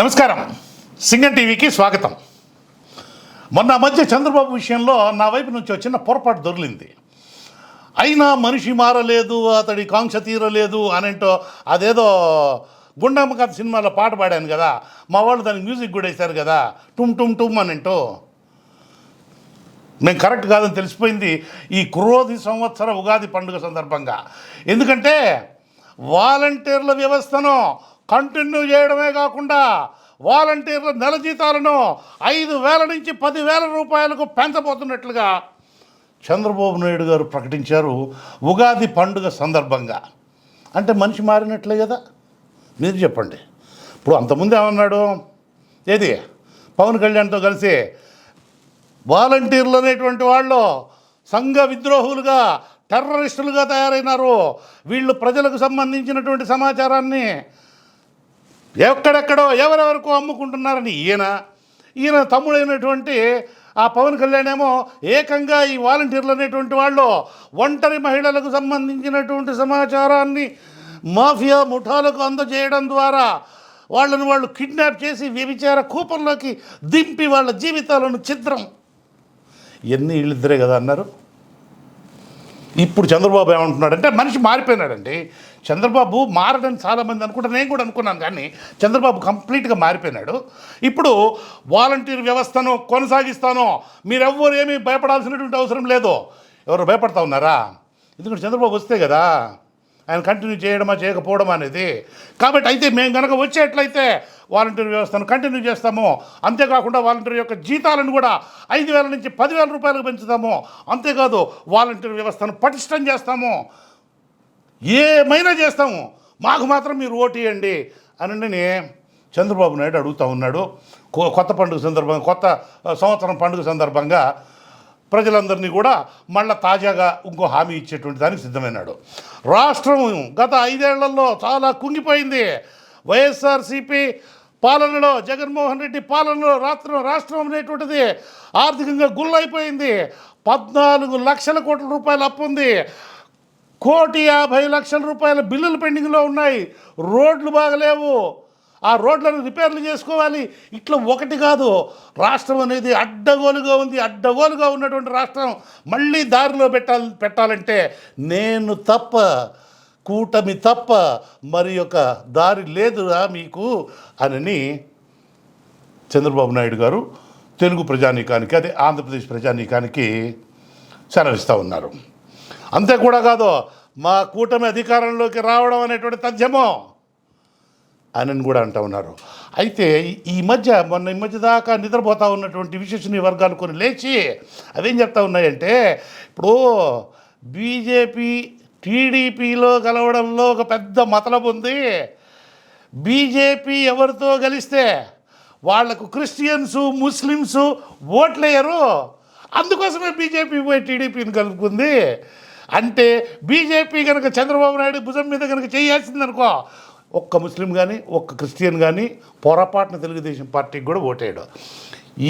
నమస్కారం. సింగన్ టీవీకి స్వాగతం. మొన్న మధ్య చంద్రబాబు విషయంలో నా వైపు నుంచి చిన్న పొరపాటు దొరికింది అయినా మనిషి మారలేదు అతడి కాంక్ష తీరలేదు అనంటో అదేదో గుండమ్మ కథ సినిమాలో పాట పాడాను కదా మా వాళ్ళు దానికి మ్యూజిక్ కూడా వేశారు కదా టుమ్ టుమ్ టుమ్ అనంటో. మేము కరెక్ట్ కాదని తెలిసిపోయింది ఈ క్రోధి సంవత్సర ఉగాది పండుగ సందర్భంగా. ఎందుకంటే వాలంటీర్ల వ్యవస్థను కంటిన్యూ చేయడమే కాకుండా వాలంటీర్ల నెల జీతాలను ఐదు వేల నుంచి పదివేల రూపాయలకు పెంచబోతున్నట్లుగా చంద్రబాబు నాయుడు గారు ప్రకటించారు ఉగాది పండుగ సందర్భంగా. అంటే మనిషి మారినట్లే కదా? మీరు చెప్పండి. ఇప్పుడు అంతకుముందు ఏమన్నాడు? ఏది? పవన్ కళ్యాణ్తో కలిసి వాలంటీర్లు అనేటువంటి వాళ్ళు సంఘ విద్రోహులుగా టెర్రరిస్టులుగా తయారైనారు. వీళ్ళు ప్రజలకు సంబంధించినటువంటి సమాచారాన్ని ఎక్కడెక్కడో ఎవరెవరికో అమ్ముకుంటున్నారని ఈయన. ఈయన తమ్ముడైనటువంటి ఆ పవన్ కళ్యాణ్ ఏమో ఏకంగా ఈ వాలంటీర్లు అనేటువంటి వాళ్ళు ఒంటరి మహిళలకు సంబంధించినటువంటి సమాచారాన్ని మాఫియా ముఠాలకు అందజేయడం ద్వారా వాళ్ళని వాళ్ళు కిడ్నాప్ చేసి వ్యభిచార కూపంలోకి దింపి వాళ్ళ జీవితాలను చిత్రం ఎన్ని వీళ్ళిద్దరే కదా అన్నారు? ఇప్పుడు చంద్రబాబు ఏమంటున్నాడంటే మనిషి మారిపోయినాడండి. చంద్రబాబు మారడం చాలామంది అనుకుంటారు. నేను కూడా అనుకున్నాను కానీ చంద్రబాబు కంప్లీట్గా మారిపోయినాడు. ఇప్పుడు వాలంటీర్ వ్యవస్థను కొనసాగిస్తాను మీరెవ్వరు ఏమీ భయపడాల్సినటువంటి అవసరం లేదు. ఎవరు భయపడతా ఉన్నారా? ఎందుకంటే చంద్రబాబు వస్తే కదా. ఆయన కంటిన్యూ చేయడమా చేయకపోవడం అనేది. కాబట్టి అయితే మేము కనుక వచ్చేట్లయితే వాలంటీర్ వ్యవస్థను కంటిన్యూ చేస్తాము. అంతేకాకుండా వాలంటీర్ యొక్క జీతాలను కూడా ఐదు వేల నుంచి పదివేల రూపాయలకు పెంచుతాము. అంతేకాదు వాలంటీర్ వ్యవస్థను పటిష్టం చేస్తాము. ఏమైనా చేస్తాము. మాకు మాత్రం మీరు ఓటేయండి అని చంద్రబాబు నాయుడు అడుగుతూ ఉన్నాడు. కొ- కొత్త పండుగ సందర్భంగా కొత్త సంవత్సరం పండుగ సందర్భంగా ప్రజలందరినీ కూడా మళ్ళా తాజాగా ఇంకో హామీ ఇచ్చేటువంటి దానికి సిద్ధమైనాడు. రాష్ట్రం గత ఐదేళ్ళలో చాలా కుంగిపోయింది. వైఎస్ఆర్సీపీ పాలనలో జగన్మోహన్ రెడ్డి పాలనలో రాత్రం రాష్ట్రం అనేటువంటిది ఆర్థికంగా గుల్లైపోయింది. పద్నాలుగు లక్షల కోట్ల రూపాయలు అప్పు ఉంది. కోటి యాభై లక్షల రూపాయల బిల్లులు పెండింగ్లో ఉన్నాయి. రోడ్లు బాగలేవు. ఆ రోడ్లను రిపేర్లు చేసుకోవాలి. ఇట్లా ఒకటి కాదు. రాష్ట్రం అనేది అడ్డగోలుగా ఉంది. అడ్డగోలుగా ఉన్నటువంటి రాష్ట్రం మళ్ళీ దారిలో పెట్టాలి పెట్టాలంటే నేను తప్ప కూటమి తప్ప మరి యొక్క దారి లేదురా మీకు అని చంద్రబాబు నాయుడు గారు తెలుగు ప్రజానీకానికి అదే ఆంధ్రప్రదేశ్ ప్రజానీకానికి సెలవిస్తూ ఉన్నారు. అంతే కూడా కాదు మా కూటమి అధికారంలోకి రావడం అనేటువంటి తథ్యమో. అని కూడా అంటూ ఉన్నారు. అయితే ఈ మధ్య మొన్న ఈ మధ్య దాకా నిద్రపోతూ ఉన్నటువంటి విశేషణీయ వర్గాలు కొన్ని లేచి అవేం చెప్తా ఉన్నాయంటే ఇప్పుడు బీజేపీ టీడీపీలో కలవడంలో ఒక పెద్ద మతలబు ఉంది. బీజేపీ ఎవరితో కలిస్తే వాళ్ళకు క్రిస్టియన్సు ముస్లిమ్స్ ఓట్లేయరు. అందుకోసమే బీజేపీ పోయి టీడీపీని కలుపుకుంది. అంటే బీజేపీ కనుక చంద్రబాబు నాయుడు భుజం మీద కనుక చేయాల్సిందనుకో ఒక్క ముస్లిం కానీ ఒక్క క్రిస్టియన్ కానీ పొరపాటున తెలుగుదేశం పార్టీకి కూడా ఓటేయడం.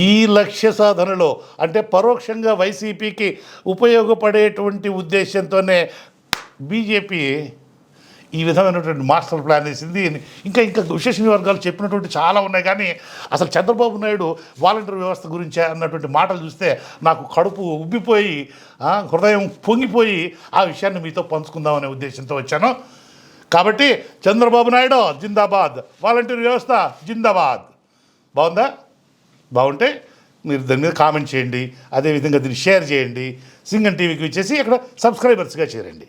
ఈ లక్ష్య సాధనలో అంటే పరోక్షంగా వైసీపీకి ఉపయోగపడేటువంటి ఉద్దేశంతోనే బీజేపీ ఈ విధమైనటువంటి మాస్టర్ ప్లాన్ వేసింది. ఇంకా ఇంకా విశేషణ వర్గాలు చెప్పినటువంటి చాలా ఉన్నాయి. కానీ అసలు చంద్రబాబు నాయుడు వాలంటీర్ వ్యవస్థ గురించి అన్నటువంటి మాటలు చూస్తే నాకు కడుపు ఉబ్బిపోయి హృదయం పొంగిపోయి ఆ విషయాన్ని మీతో పంచుకుందామనే ఉద్దేశంతో వచ్చాను. కాబట్టి చంద్రబాబు నాయుడు జిందాబాద్. వాలంటీర్ వ్యవస్థ జిందాబాద్. బాగుందా? బాగుంటే మీరు దాని మీద కామెంట్ చేయండి. అదేవిధంగా దీన్ని షేర్ చేయండి. సింగన్ టీవీకి వచ్చేసి ఇక్కడ సబ్స్క్రైబర్స్గా చేరండి.